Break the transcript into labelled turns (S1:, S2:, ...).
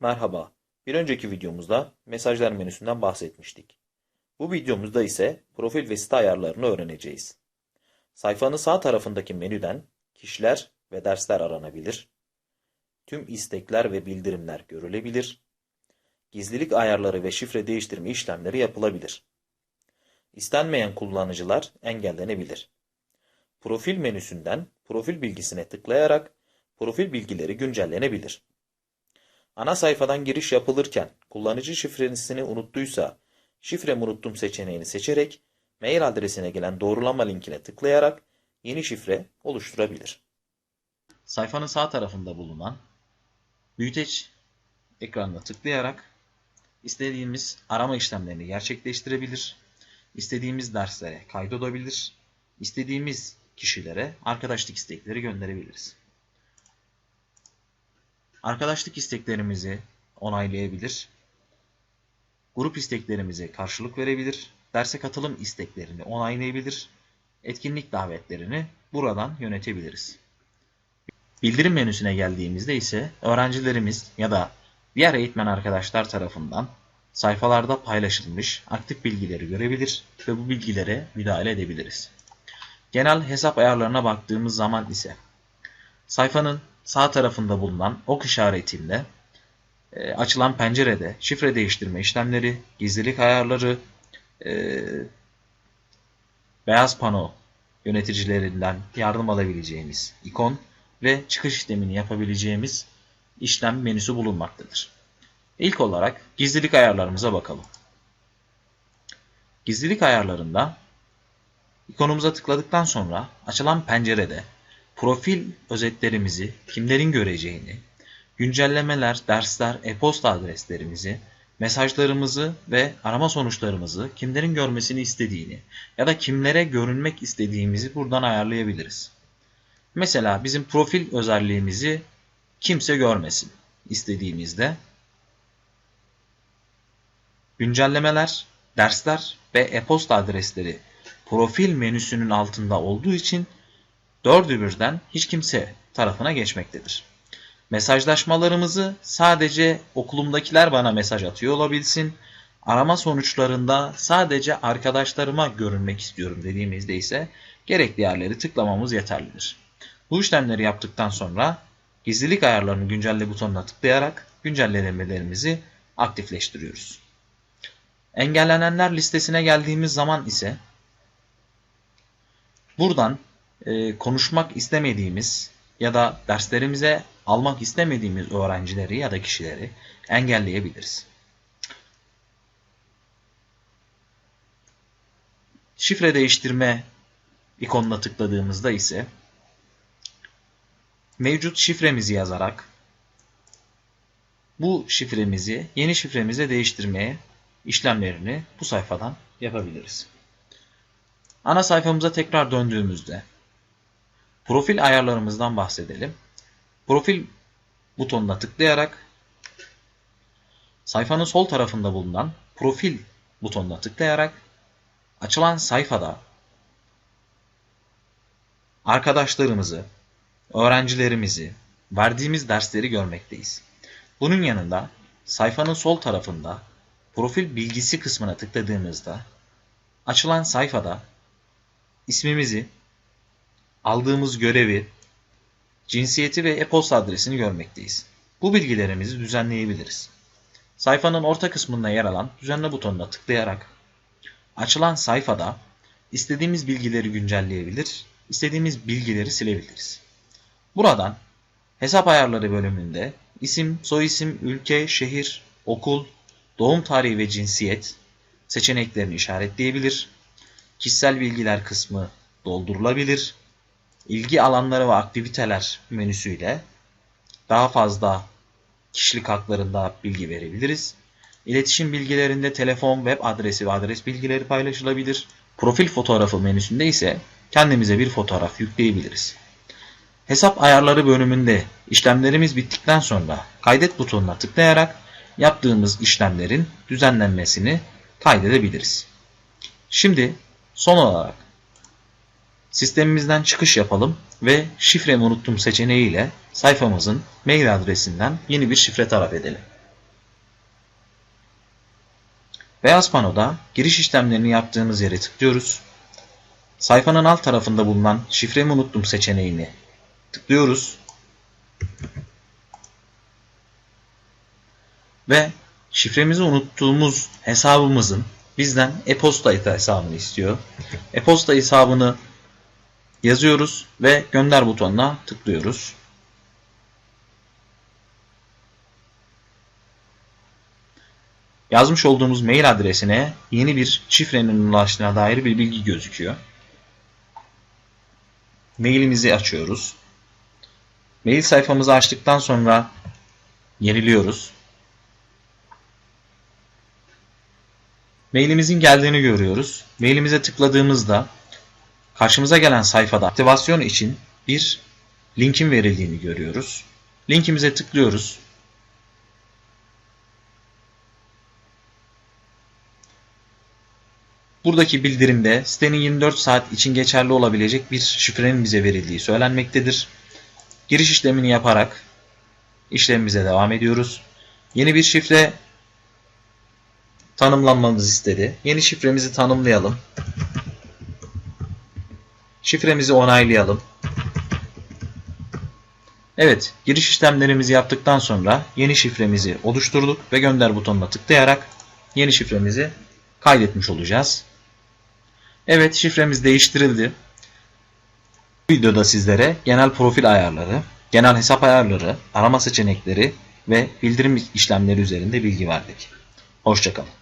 S1: Merhaba. Bir önceki videomuzda mesajlar menüsünden bahsetmiştik. Bu videomuzda ise profil ve site ayarlarını öğreneceğiz. Sayfanın sağ tarafındaki menüden kişiler ve dersler aranabilir. Tüm istekler ve bildirimler görülebilir. Gizlilik ayarları ve şifre değiştirme işlemleri yapılabilir. İstenmeyen kullanıcılar engellenebilir. Profil menüsünden profil bilgisine tıklayarak profil bilgileri güncellenebilir. Ana sayfadan giriş yapılırken kullanıcı şifresini unuttuysa şifremi unuttum seçeneğini seçerek mail adresine gelen doğrulama linkine tıklayarak yeni şifre oluşturabilir. Sayfanın sağ tarafında bulunan büyüteç ekranına tıklayarak istediğimiz arama işlemlerini gerçekleştirebilir, istediğimiz derslere kaydolabilir, istediğimiz kişilere arkadaşlık istekleri gönderebiliriz. Arkadaşlık isteklerimizi onaylayabilir, grup isteklerimize karşılık verebilir, derse katılım isteklerini onaylayabilir, etkinlik davetlerini buradan yönetebiliriz. Bildirim menüsüne geldiğimizde ise öğrencilerimiz ya da diğer eğitmen arkadaşlar tarafından sayfalarda paylaşılmış aktif bilgileri görebilir ve bu bilgilere müdahale edebiliriz. Genel hesap ayarlarına baktığımız zaman ise sayfanın sağ tarafında bulunan ok işaretinde e, açılan pencerede şifre değiştirme işlemleri, gizlilik ayarları, e, beyaz pano yöneticilerinden yardım alabileceğimiz ikon ve çıkış işlemini yapabileceğimiz işlem menüsü bulunmaktadır. İlk olarak gizlilik ayarlarımıza bakalım. Gizlilik ayarlarında ikonumuza tıkladıktan sonra açılan pencerede profil özetlerimizi kimlerin göreceğini, güncellemeler, dersler, e-posta adreslerimizi, mesajlarımızı ve arama sonuçlarımızı kimlerin görmesini istediğini ya da kimlere görünmek istediğimizi buradan ayarlayabiliriz. Mesela bizim profil özelliğimizi kimse görmesin istediğimizde güncellemeler, dersler ve e-posta adresleri profil menüsünün altında olduğu için dördü birden hiç kimse tarafına geçmektedir. Mesajlaşmalarımızı sadece okulumdakiler bana mesaj atıyor olabilsin. Arama sonuçlarında sadece arkadaşlarıma görünmek istiyorum dediğimizde ise gerekli yerleri tıklamamız yeterlidir. Bu işlemleri yaptıktan sonra gizlilik ayarlarını güncelle butonuna tıklayarak güncellemelerimizi aktifleştiriyoruz. Engellenenler listesine geldiğimiz zaman ise buradan e, konuşmak istemediğimiz ya da derslerimize almak istemediğimiz öğrencileri ya da kişileri engelleyebiliriz. Şifre değiştirme ikonuna tıkladığımızda ise mevcut şifremizi yazarak bu şifremizi yeni şifremize değiştirmeye işlemlerini bu sayfadan yapabiliriz. Ana sayfamıza tekrar döndüğümüzde profil ayarlarımızdan bahsedelim. Profil butonuna tıklayarak sayfanın sol tarafında bulunan profil butonuna tıklayarak açılan sayfada arkadaşlarımızı, öğrencilerimizi, verdiğimiz dersleri görmekteyiz. Bunun yanında sayfanın sol tarafında profil bilgisi kısmına tıkladığımızda açılan sayfada ismimizi, aldığımız görevi, cinsiyeti ve e-posta adresini görmekteyiz. Bu bilgilerimizi düzenleyebiliriz. Sayfanın orta kısmında yer alan düzenle butonuna tıklayarak açılan sayfada istediğimiz bilgileri güncelleyebilir, istediğimiz bilgileri silebiliriz. Buradan hesap ayarları bölümünde isim, soyisim, ülke, şehir, okul, doğum tarihi ve cinsiyet seçeneklerini işaretleyebilir. Kişisel bilgiler kısmı doldurulabilir. İlgi alanları ve aktiviteler menüsüyle daha fazla kişilik haklarında bilgi verebiliriz. İletişim bilgilerinde telefon, web adresi ve adres bilgileri paylaşılabilir. Profil fotoğrafı menüsünde ise kendimize bir fotoğraf yükleyebiliriz. Hesap ayarları bölümünde işlemlerimiz bittikten sonra kaydet butonuna tıklayarak yaptığımız işlemlerin düzenlenmesini kaydedebiliriz. Şimdi son olarak sistemimizden çıkış yapalım ve şifremi unuttum seçeneğiyle sayfamızın mail adresinden yeni bir şifre talep edelim. Beyaz panoda giriş işlemlerini yaptığımız yere tıklıyoruz. Sayfanın alt tarafında bulunan şifremi unuttum seçeneğini tıklıyoruz. Ve şifremizi unuttuğumuz hesabımızın bizden e-posta hesabını istiyor. E-posta hesabını yazıyoruz ve gönder butonuna tıklıyoruz. Yazmış olduğumuz mail adresine yeni bir şifrenin ulaştığına dair bir bilgi gözüküyor. Mailimizi açıyoruz. Mail sayfamızı açtıktan sonra yeniliyoruz. Mailimizin geldiğini görüyoruz. Mailimize tıkladığımızda karşımıza gelen sayfada aktivasyon için bir linkin verildiğini görüyoruz. Linkimize tıklıyoruz. Buradaki bildirimde sitenin 24 saat için geçerli olabilecek bir şifrenin bize verildiği söylenmektedir. Giriş işlemini yaparak işlemimize devam ediyoruz. Yeni bir şifre tanımlanmamızı istedi. Yeni şifremizi tanımlayalım. Şifremizi onaylayalım. Evet, giriş işlemlerimizi yaptıktan sonra yeni şifremizi oluşturduk ve gönder butonuna tıklayarak yeni şifremizi kaydetmiş olacağız. Evet, şifremiz değiştirildi. Bu videoda sizlere genel profil ayarları, genel hesap ayarları, arama seçenekleri ve bildirim işlemleri üzerinde bilgi verdik. Hoşçakalın.